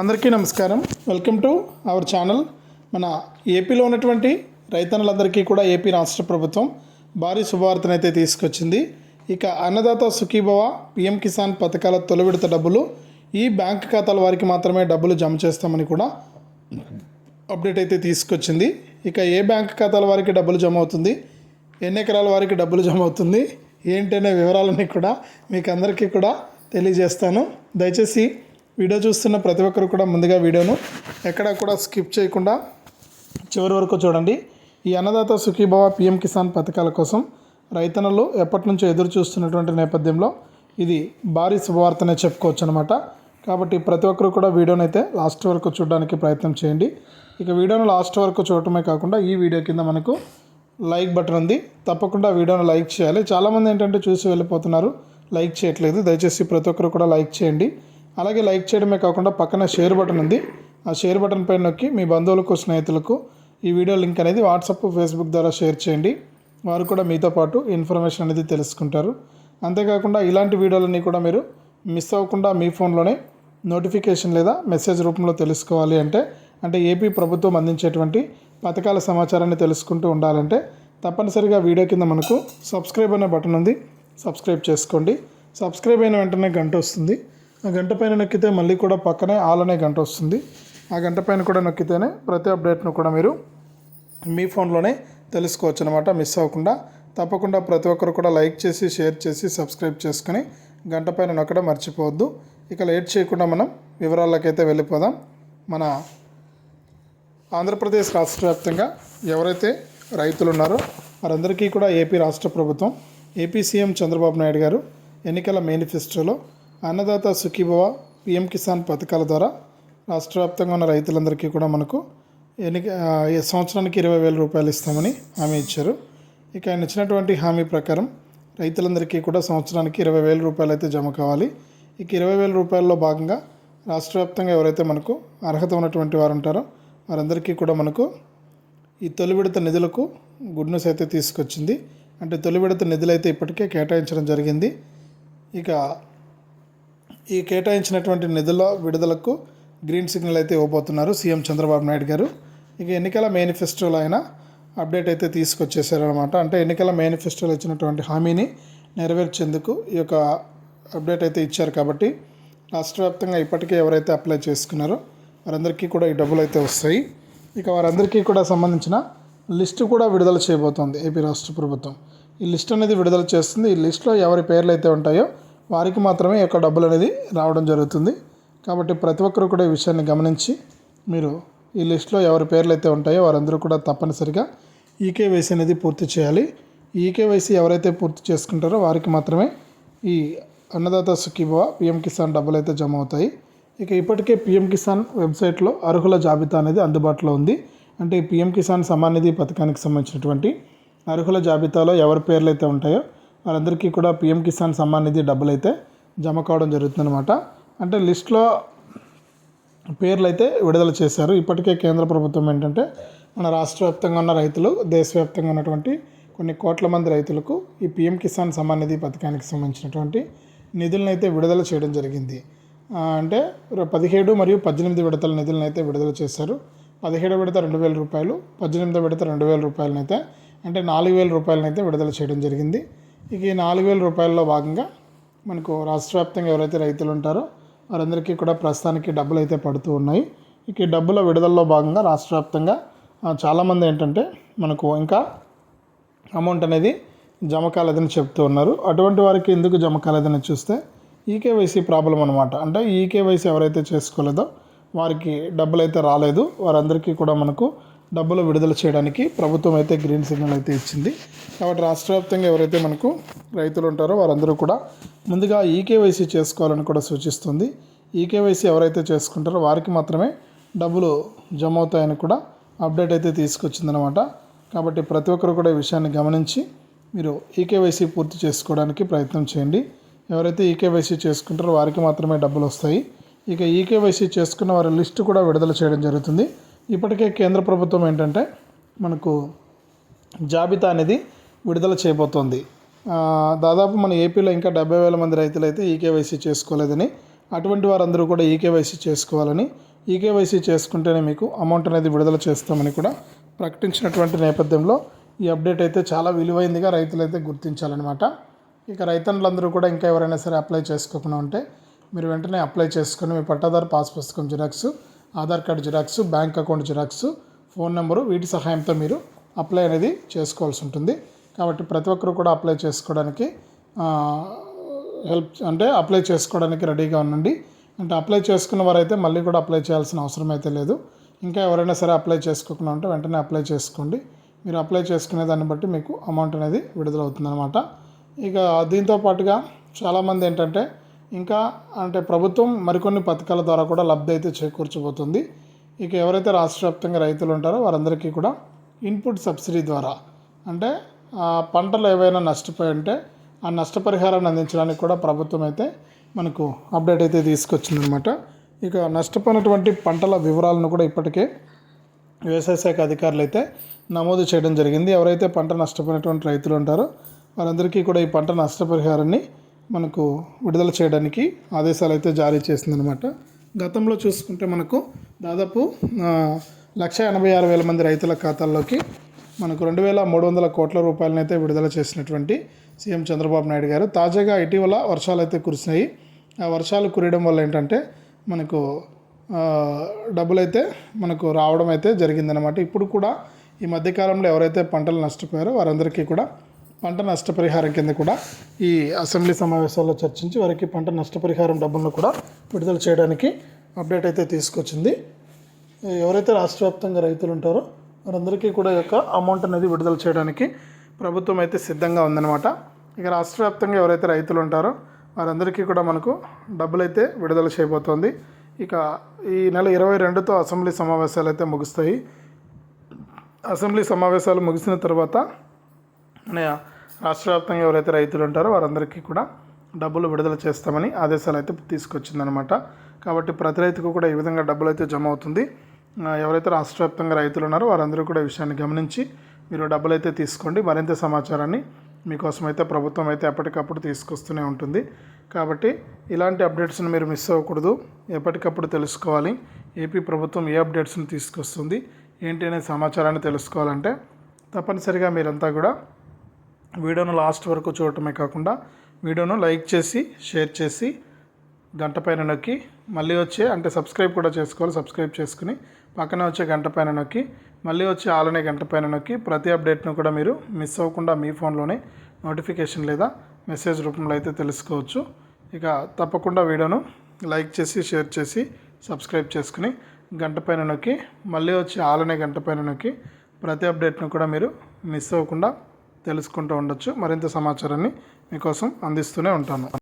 అందరికీ నమస్కారం. Welcome to our channel మన ఏపీలో ఉన్నటువంటి రైతన్నులందరికీ కూడా ఏపీ రాష్ట్ర ప్రభుత్వం భారీ శుభవార్తనైతే తీసుకొచ్చింది. ఇక అన్నదాత సుఖీభవ పిఎం కిసాన్ పథకాల తొలి విడత డబ్బులు ఈ బ్యాంక్ ఖాతాల వారికి మాత్రమే డబ్బులు జమ చేస్తామని కూడా అప్డేట్ అయితే తీసుకొచ్చింది. ఇక ఏ బ్యాంక్ ఖాతాల వారికి డబ్బులు జమ అవుతుంది? ఎన్ని ఎకరాల వారికి డబ్బులు జమ అవుతుంది? ఏంటనే వివరాలన్నీ కూడా మీకు అందరికీ కూడా తెలియజేస్తాను. దయచేసి వీడియో చూస్తున్న ప్రతి ఒక్కరు కూడా ముందుగా వీడియోను ఎక్కడా కూడా స్కిప్ చేయకుండా చివరి వరకు చూడండి. ఈ అన్నదాత సుఖీభవ పిఎం కిసాన్ పథకాల కోసం రైతన్నలు ఎప్పటి నుంచో ఎదురు చూస్తున్నటువంటి నేపథ్యంలో ఇది భారీ శుభవార్తనే చెప్పుకోవచ్చు అనమాట కాబట్టి ప్రతి ఒక్కరు కూడా వీడియోని అయితే లాస్ట్ వరకు చూడడానికి ప్రయత్నం చేయండి. ఇక వీడియోను లాస్ట్ వరకు చూడటమే కాకుండా ఈ వీడియో కింద మనకు లైక్ బటన్ ఉంది. తప్పకుండా వీడియోను లైక్ చేయాలి. చాలామంది ఏంటంటే చూసి వెళ్ళిపోతున్నారు. లైక్ చేయట్లేదు. దయచేసి ప్రతి ఒక్కరు కూడా లైక్ చేయండి. అలాగే లైక్ చేయడమే కాకుండా పక్కన షేర్ బటన్ ఉంది. ఆ షేర్ బటన్ పైన నొక్కి మీ బంధువులకు స్నేహితులకు ఈ వీడియో లింక్ అనేది వాట్సాప్ ఫేస్బుక్ ద్వారా షేర్ చేయండి. వారు కూడా మీతో పాటు ఇన్ఫర్మేషన్ అనేది తెలుసుకుంటారు. అంతేకాకుండా ఇలాంటి వీడియోలన్నీ కూడా మీరు మిస్ అవ్వకుండా మీ ఫోన్లోనే నోటిఫికేషన్ లేదా మెసేజ్ రూపంలో తెలుసుకోవాలి అంటే అంటే ఏపీ ప్రభుత్వం అందించేటువంటి పథకాల సమాచారాన్ని తెలుసుకుంటూ ఉండాలంటే తప్పనిసరిగా వీడియో కింద మనకు సబ్స్క్రైబ్ అనే బటన్ ఉంది. సబ్స్క్రైబ్ చేసుకోండి. సబ్స్క్రైబ్ అయిన వెంటనే గంట వస్తుంది. గంట పైన నొక్కితే మళ్ళీ కూడా పక్కనే ఆల్ అనే గంట వస్తుంది. ఆ గంట పైన కూడా నొక్కితేనే ప్రతి అప్డేట్ను కూడా మీరు మీ ఫోన్లోనే తెలుసుకోవచ్చు అనమాట మిస్ అవ్వకుండా తప్పకుండా ప్రతి ఒక్కరు కూడా లైక్ చేసి షేర్ చేసి సబ్స్క్రైబ్ చేసుకొని గంట పైన నొక్కడం మర్చిపోవద్దు. ఇక లేట్ చేయకుండా మనం వివరాలకైతే వెళ్ళిపోదాం. మన ఆంధ్రప్రదేశ్ రాష్ట్ర వ్యాప్తంగా ఎవరైతే రైతులు ఉన్నారో వారందరికీ కూడా ఏపీ రాష్ట్ర ప్రభుత్వం ఏపీ సీఎం చంద్రబాబు నాయుడు గారు ఎన్నికల మేనిఫెస్టోలో అన్నదాత సుఖీభవ పిఎం కిసాన్ పథకాల ద్వారా రాష్ట్ర వ్యాప్తంగా ఉన్న రైతులందరికీ కూడా మనకు ఎన్ని సంవత్సరానికి ఇరవై వేల రూపాయలు ఇస్తామని హామీ ఇచ్చారు. ఇక ఆయన ఇచ్చినటువంటి హామీ ప్రకారం రైతులందరికీ కూడా సంవత్సరానికి ఇరవై వేల రూపాయలు అయితే జమ కావాలి. ఇక ఇరవై వేల రూపాయల్లో భాగంగా రాష్ట్ర వ్యాప్తంగా ఎవరైతే మనకు అర్హత ఉన్నటువంటి వారు ఉంటారో వారందరికీ కూడా మనకు ఈ తొలి విడత నిధులకు గుడ్ న్యూస్ అయితే తీసుకొచ్చింది. అంటే తొలి విడత నిధులు అయితే ఇప్పటికే కేటాయించడం జరిగింది. ఇక ఈ కేటాయించినటువంటి నిధుల విడుదలకు గ్రీన్ సిగ్నల్ అయితే ఇవ్వబోతున్నారు సీఎం చంద్రబాబు నాయుడు గారు. ఇక ఎన్నికల మేనిఫెస్టోలో ఆయన అప్డేట్ అయితే తీసుకొచ్చేసారనమాట అంటే ఎన్నికల మేనిఫెస్టోలో ఇచ్చినటువంటి హామీని నెరవేర్చేందుకు ఈ యొక్క అప్డేట్ అయితే ఇచ్చారు కాబట్టి రాష్ట్ర వ్యాప్తంగా ఇప్పటికే ఎవరైతే అప్లై చేసుకున్నారో వారందరికీ కూడా ఈ డబ్బులు అయితే వస్తాయి. ఇక వారందరికీ కూడా సంబంధించిన లిస్టు కూడా విడుదల చేయబోతోంది ఏపీ రాష్ట్ర ప్రభుత్వం. ఈ లిస్ట్ అనేది విడుదల చేస్తుంది. ఈ లిస్టులో ఎవరి పేర్లు అయితే ఉంటాయో వారికి మాత్రమే ఈ యొక్క డబ్బులు అనేది రావడం జరుగుతుంది. కాబట్టి ప్రతి ఒక్కరు కూడా ఈ విషయాన్ని గమనించి మీరు ఈ లిస్ట్లో ఎవరి పేర్లు అయితే ఉంటాయో వారందరూ కూడా తప్పనిసరిగా ఈకేవైసీ అనేది పూర్తి చేయాలి. ఈ ఈకేవైసీ ఎవరైతే పూర్తి చేసుకుంటారో వారికి మాత్రమే ఈ అన్నదాత సుఖీభవ పిఎం కిసాన్ డబ్బులు అయితే జమ అవుతాయి. ఇక ఇప్పటికే పిఎం కిసాన్ వెబ్సైట్లో అర్హుల జాబితా అనేది అందుబాటులో ఉంది. అంటే పిఎం కిసాన్ సమాన్ నిధి పథకానికి సంబంధించినటువంటి అర్హుల జాబితాలో ఎవరి పేర్లు అయితే ఉంటాయో వారందరికీ కూడా పిఎం కిసాన్ సమ్మాన్ నిధి డబ్బులు అయితే జమ కావడం జరుగుతుందన్నమాట. అంటే లిస్ట్లో పేర్లు అయితే విడుదల చేశారు. ఇప్పటికే కేంద్ర ప్రభుత్వం ఏంటంటే మన రాష్ట్ర వ్యాప్తంగా ఉన్న రైతులు దేశవ్యాప్తంగా ఉన్నటువంటి కొన్ని కోట్ల మంది రైతులకు ఈ పిఎం కిసాన్ సమ్మాన్ నిధి పథకానికి సంబంధించినటువంటి నిధులను అయితే విడుదల చేయడం జరిగింది. అంటే పదిహేడు మరియు పద్దెనిమిది విడతల నిధులను అయితే విడుదల చేశారు. పదిహేడు విడత రెండు వేల రూపాయలు పద్దెనిమిదో విడత రెండు వేల రూపాయలనైతే అంటే నాలుగు వేల రూపాయలనైతే విడుదల చేయడం జరిగింది. ఇక ఈ నాలుగు వేల రూపాయల్లో భాగంగా మనకు రాష్ట్ర వ్యాప్తంగా ఎవరైతే రైతులు ఉంటారో వారందరికీ కూడా ప్రస్తుతానికి డబ్బులు అయితే పడుతూ ఉన్నాయి. ఇక ఈ డబ్బుల విడుదలలో భాగంగా రాష్ట్ర వ్యాప్తంగా చాలామంది ఏంటంటే మనకు ఇంకా అమౌంట్ అనేది జమ కాలేదని చెప్తూ ఉన్నారు. అటువంటి వారికి ఎందుకు జమ కాలేదని చూస్తే ఈకేవైసీ ప్రాబ్లం అనమాట అంటే ఈకేవైసీ ఎవరైతే చేసుకోలేదో వారికి డబ్బులు అయితే రాలేదు. వారందరికీ కూడా మనకు డబ్బులు విడుదల చేయడానికి ప్రభుత్వం అయితే గ్రీన్ సిగ్నల్ అయితే ఇచ్చింది. కాబట్టి రాష్ట్ర వ్యాప్తంగా ఎవరైతే మనకు రైతులు ఉంటారో వారందరూ కూడా ముందుగా ఈకేవైసీ చేసుకోవాలని కూడా సూచిస్తుంది. ఈకేవైసీ ఎవరైతే చేసుకుంటారో వారికి మాత్రమే డబ్బులు జమ అవుతాయని కూడా అప్డేట్ అయితే తీసుకొచ్చిందనమాట కాబట్టి ప్రతి ఒక్కరు కూడా ఈ విషయాన్ని గమనించి మీరు ఈకేవైసీ పూర్తి చేసుకోవడానికి ప్రయత్నం చేయండి. ఎవరైతే ఈకేవైసీ చేసుకుంటారో వారికి మాత్రమే డబ్బులు వస్తాయి. ఇక ఈకేవైసీ చేసుకున్న వారి లిస్టు కూడా విడుదల చేయడం జరుగుతుంది. ఇప్పటికే కేంద్ర ప్రభుత్వం ఏంటంటే మనకు జాబితా అనేది విడుదల చేయబోతోంది. దాదాపు మన ఏపీలో ఇంకా డెబ్బై వేల మంది రైతులు అయితే ఈకేవైసీ చేసుకోలేదని అటువంటి వారందరూ కూడా ఈకేవైసీ చేసుకోవాలని ఈకేవైసీ చేసుకుంటేనే మీకు అమౌంట్ అనేది విడుదల చేస్తామని కూడా ప్రకటించినటువంటి నేపథ్యంలో ఈ అప్డేట్ అయితే చాలా విలువైందిగా రైతులు అయితే గుర్తించాలన్నమాట. ఇక రైతన్నులందరూ కూడా ఇంకా ఎవరైనా సరే అప్లై చేసుకోకుండా ఉంటే మీరు వెంటనే అప్లై చేసుకొని మీ పట్టాదారు పాస్ పుస్తకం xerox Aadhaar card xerox bank account xerox phone number వీటి సహాయంతో మీరు అప్లై అనేది చేసుకోవాల్సి ఉంటుంది. కాబట్టి ప్రతి ఒక్కరు కూడా అప్లై చేసుకోవడానికి హెల్ప్ అంటే అప్లై చేసుకోవడానికి రెడీగా ఉండండి. అంటే అప్లై చేసుకున్న వారైతే మళ్ళీ కూడా అప్లై చేయాల్సిన అవసరం అయితే లేదు. ఇంకా ఎవరైనా సరే అప్లై చేసుకోకుండా ఉంటే వెంటనే అప్లై చేసుకోండి. మీరు అప్లై చేసుకునే దాన్ని బట్టి మీకు అమౌంట్ అనేది విడుదలవుతుందన్నమాట. ఇక దీంతో పాటుగా చాలామంది ఏంటంటే ఇంకా అంటే ప్రభుత్వం మరికొన్ని పథకాల ద్వారా కూడా లబ్ధి అయితే చేకూర్చబోతుంది. ఇక ఎవరైతే రాష్ట్ర వ్యాప్తంగా రైతులు ఉంటారో వారందరికీ కూడా ఇన్పుట్ సబ్సిడీ ద్వారా అంటే ఆ పంటలు ఏవైనా నష్టపోయి ఉంటే ఆ నష్టపరిహారాన్ని అందించడానికి కూడా ప్రభుత్వం అయితే మనకు అప్డేట్ అయితే తీసుకొచ్చిందనమాట ఇక నష్టపోయినటువంటి పంటల వివరాలను కూడా ఇప్పటికే వ్యవసాయ శాఖ అధికారులు అయితే నమోదు చేయడం జరిగింది. ఎవరైతే పంట నష్టపోయినటువంటి రైతులు ఉంటారో వారందరికీ కూడా ఈ పంట నష్టపరిహారాన్ని మనకు విడుదల చేయడానికి ఆదేశాలు అయితే జారీ చేసిందనమాట గతంలో చూసుకుంటే మనకు దాదాపు లక్ష ఎనభై ఆరు వేల మంది రైతుల ఖాతాల్లోకి మనకు రెండు వేల మూడు వందల కోట్ల రూపాయలనైతే విడుదల చేసినటువంటి సీఎం చంద్రబాబు నాయుడు గారు. తాజాగా ఇటీవల వర్షాలు అయితే కురిసినాయి. ఆ వర్షాలు కురియడం వల్ల ఏంటంటే మనకు డబ్బులైతే మనకు రావడం అయితే జరిగిందనమాట ఇప్పుడు కూడా ఈ మధ్యకాలంలో ఎవరైతే పంటలు నష్టపోయారో వారందరికీ కూడా పంట నష్టపరిహారం కింద కూడా ఈ అసెంబ్లీ సమావేశాల్లో చర్చించి వారికి పంట నష్టపరిహారం డబ్బులను కూడా విడుదల చేయడానికి అప్డేట్ అయితే తీసుకొచ్చింది. ఎవరైతే రాష్ట్ర వ్యాప్తంగా రైతులు ఉంటారో వారందరికీ కూడా యొక్క అమౌంట్ అనేది విడుదల చేయడానికి ప్రభుత్వం అయితే సిద్ధంగా ఉందన్నమాట. ఇక రాష్ట్ర వ్యాప్తంగా ఎవరైతే రైతులు ఉంటారో వారందరికీ కూడా మనకు డబ్బులు అయితే విడుదల చేయబోతోంది. ఇక ఈ నెల ఇరవై రెండుతో అసెంబ్లీ సమావేశాలు అయితే ముగుస్తాయి. అసెంబ్లీ సమావేశాలు ముగిసిన తర్వాత అనే రాష్ట్ర వ్యాప్తంగా ఎవరైతే రైతులు ఉంటారో వారందరికీ కూడా డబ్బులు విడుదల చేస్తామని ఆదేశాలు అయితే తీసుకొచ్చిందనమాట కాబట్టి ప్రతి రైతుకు కూడా ఈ విధంగా డబ్బులు అయితే జమ అవుతుంది. ఎవరైతే రాష్ట్ర వ్యాప్తంగా రైతులు ఉన్నారో వారందరూ కూడా ఈ విషయాన్ని గమనించి మీరు డబ్బులు అయితే తీసుకోండి. మరింత సమాచారాన్ని మీకోసం అయితే ప్రభుత్వం అయితే ఎప్పటికప్పుడు తీసుకొస్తూనే ఉంటుంది. కాబట్టి ఇలాంటి అప్డేట్స్ని మీరు మిస్ అవ్వకూడదు. ఎప్పటికప్పుడు తెలుసుకోవాలి. ఏపీ ప్రభుత్వం ఏ అప్డేట్స్ని తీసుకొస్తుంది? ఏంటి అనే సమాచారాన్ని తెలుసుకోవాలంటే తప్పనిసరిగా మీరంతా కూడా వీడియోను లాస్ట్ వరకు చూడటమే కాకుండా వీడియోను లైక్ చేసి షేర్ చేసి గంట పైన నొక్కి మళ్ళీ వచ్చే అంటే సబ్స్క్రైబ్ కూడా చేసుకోవాలి సబ్స్క్రైబ్ చేసుకుని పక్కనే వచ్చే గంట పైన నొక్కి మళ్ళీ వచ్చే ఆలనే గంట పైన నొక్కి ప్రతి అప్డేట్ను కూడా మీరు మిస్ అవ్వకుండా మీ ఫోన్లోనే నోటిఫికేషన్ లేదా మెసేజ్ రూపంలో అయితే తెలుసుకోవచ్చు. ఇక తప్పకుండా వీడియోను లైక్ చేసి షేర్ చేసి సబ్స్క్రైబ్ చేసుకుని గంట పైన నొక్కి మళ్ళీ వచ్చి ఆలనే గంట పైన నొక్కి ప్రతి అప్డేట్ను కూడా మీరు మిస్ అవ్వకుండా తెలుసుకుంటూ ఉండొచ్చు. మరింత సమాచారాన్ని మీకోసం అందిస్తూనే ఉంటాను.